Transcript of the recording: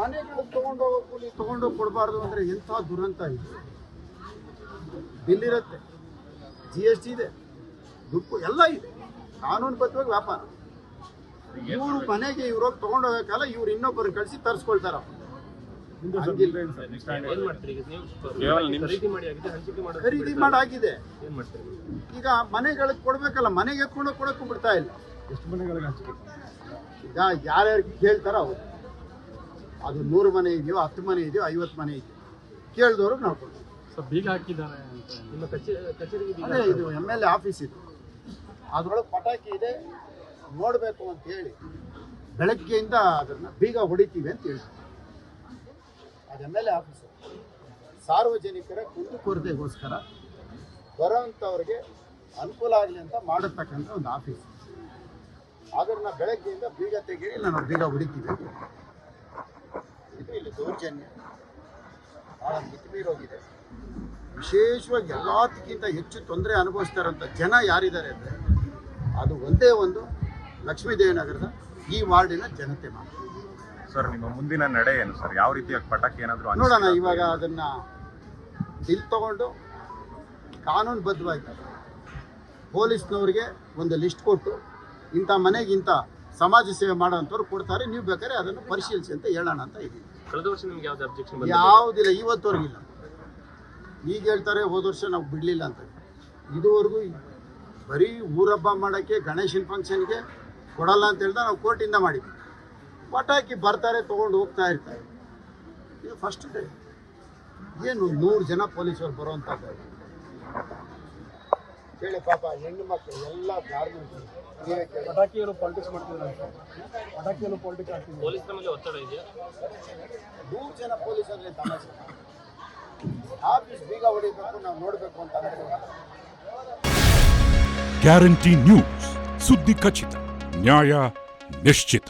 ಮನೆಗಳು ತಗೊಂಡೋಗೋ ಕೂಲಿ ತಗೊಂಡೋಗಿ ಕೊಡಬಾರ್ದು ಅಂದರೆ ಎಂಥ ದುರಂತ ಇದೆ? ಬಿಲ್ ಇರುತ್ತೆ ಜಿ ಎಸ್ ಟಿ ಇದೆ. ದುಡ್ಡು ಎಲ್ಲ ಇದೆ. ಕಾನೂನುಬದ್ಧವಾಗಿ ವ್ಯಾಪಾರ. ಇವರು ಮನೆಗೆ ಇವ್ರು ಹೋಗಿ ತಗೊಂಡೋಗಕ್ಕಲ್ಲ ಇವ್ರು ಇನ್ನೊಬ್ಬರು ಕಳಿಸಿ ತರಿಸ್ಕೊಳ್ತಾರ. ಖರೀದಿ ಮಾಡಿ ಆಗಿದೆ ಹಂಚಿಕೆ ಮಾಡೋದು ಖರೀದಿ ಮಾಡಾಗಿದೆ. ಈಗ ಮನೆಗಳಿಗೆ ಕೊಡ್ಬೇಕಲ್ಲ ಮನೆಗೆ ಎತ್ಕೊಂಡು ಕೊಡಕ್ಕೂ ಬಿಡ್ತಾ ಇಲ್ಲ. ಎಷ್ಟು ಮನೆಗಳಿಗೆ ಈಗ ಯಾರ್ಯಾರು ಕೇಳ್ತಾರ ಅವ್ರು. ಅದು ನೂರು ಮನೆ ಇದೆಯೋ ಹತ್ತು ಮನೆ ಇದೆಯೋ ಐವತ್ತು ಮನೆ ಇದೆಯೋ. ಕೇಳಿದವ್ರಿಗೆ ನಾವು ಕೊಡ್ತೀವಿ. ಬೀಗ ಹಾಕಿದ್ದಾರೆ ಅಂತ ನಿಮ್ಮ ಅದೇ ಇದು ಎಂ ಎಲ್ ಎ ಆಫೀಸ್ ಇದು. ಅದರೊಳಗೆ ಪಟಾಕಿ ಇದೆ ನೋಡಬೇಕು ಅಂತ ಹೇಳಿ. ಬೆಳಗ್ಗೆಯಿಂದ ಅದನ್ನ ಬೀಗ ಹೊಡಿತೀವಿ ಅಂತ ಹೇಳಿ. ಅದು ಎಂ ಎಲ್ ಎ ಆಫೀಸು ಸಾರ್ವಜನಿಕರ ಕುಂದುಕೊರತೆಗೋಸ್ಕರ ಬರೋಂಥವ್ರಿಗೆ ಅನುಕೂಲ ಆಗಲಿ ಅಂತ ಮಾಡತಕ್ಕಂಥ ಒಂದು ಆಫೀಸ್ ಅದನ್ನ ಬೆಳಗ್ಗೆಯಿಂದ ಬೀಗ ತೆಗೀರಿ ನಾನು ಬೀಗ ಹೊಡಿತೀವಿ ಅಂತ. ದೌರ್ಜನ್ಯ ಭಾಳ ಮಿತಿಮೀರೋಗಿದೆ. ವಿಶೇಷವಾಗಿ ಎಲ್ಲದಕ್ಕಿಂತ ಹೆಚ್ಚು ತೊಂದರೆ ಅನುಭವಿಸ್ತಾರಂಥ ಜನ ಯಾರಿದ್ದಾರೆ ಅಂದರೆ ಅದು ಒಂದೇ ಒಂದು ಲಕ್ಷ್ಮೀದೇವನಗರದ ಈ ವಾರ್ಡಿನ ಜನತೆ ಮಾತ್ರ. ಸರ್ ನಿಮ್ಮ ಮುಂದಿನ ನಡೆ ಏನು ಸರ್? ಯಾವ ರೀತಿಯ ಪಟಾಕಿ ಏನಾದರೂ ನೋಡೋಣ ಇವಾಗ ಅದನ್ನು ಬಿಲ್ ತಗೊಂಡು ಕಾನೂನುಬದ್ಧವಾಗಿ ಪೊಲೀಸ್ನವ್ರಿಗೆ ಒಂದು ಲಿಸ್ಟ್ ಕೊಟ್ಟು ಇಂಥ ಮನೆಗೆ ಇಂಥ ಸಮಾಜ ಸೇವೆ ಮಾಡುವಂಥವ್ರು ಕೊಡ್ತಾರೆ ನೀವು ಬೇಕಾದ್ರೆ ಅದನ್ನು ಪರಿಶೀಲಿಸಿ ಅಂತ ಹೇಳೋಣ ಅಂತ ಇದ್ದೀವಿ ಕಳೆದ ವರ್ಷ ನಿಮ್ಗೆ ಯಾವ್ದು ಅಬ್ಜೆಕ್ಷನ್ ಯಾವುದಿಲ್ಲ ಇವತ್ತವರೆಗಿಲ್ಲ ಈಗ ಹೇಳ್ತಾರೆ ಹೋದ ವರ್ಷ ನಾವು ಬಿಡಲಿಲ್ಲ ಅಂತ. ಇದುವರೆಗೂ ಬರೀ ಊರಬ್ಬ ಮಾಡೋಕ್ಕೆ ಗಣೇಶನ ಫಂಕ್ಷನ್ಗೆ ಕೊಡಲ್ಲ ಅಂತ ಹೇಳ್ದ ನಾವು ಕೋರ್ಟಿಂದ ಮಾಡಿದ್ವಿ. ಪಟಾಕಿ ಬರ್ತಾರೆ ತೊಗೊಂಡು ಹೋಗ್ತಾ ಇರ್ತಾರೆ. ಇದು ಫಸ್ಟ್ ಡೇ ಏನು ನೂರು ಜನ ಪೊಲೀಸರು ಬರುವಂಥದ್ದು. ಹೇಳಿ ಪಾಪ ಹೆಣ್ಣು ಮಕ್ಕಳು ಎಲ್ಲ ಗಾರ್ಮೆಂಟ್. ಪಟಾಕಿಯವರು ಪಾಲಿಟಿಕ್ಸ್ ಮಾಡ್ತಿದ್ದಾರೆ ಪಟಾಕಿಯವರು ಪಾಲಿಟಿಕ್ಸ್ ಆಗ್ತಿದ್ದಾರೆ ಪೊಲೀಸರ ಮೇಲೆ ಒತ್ತಡ ಇದೆಯಾ? ನೂರು ಜನ ಪೊಲೀಸರಲ್ಲಿ ತಮಾಷೆ. ಆಫೀಸ್ ಬೀಗ ಹೊಡಿಬೇಕು ನಾವು ನೋಡಬೇಕು ಅಂತ ಅಂದ್ರೆ ಗ್ಯಾರಂಟಿ ನ್ಯೂಸ್ ಸುದ್ದಿ ಖಚಿತ ನ್ಯಾಯ ನಿಶ್ಚಿತ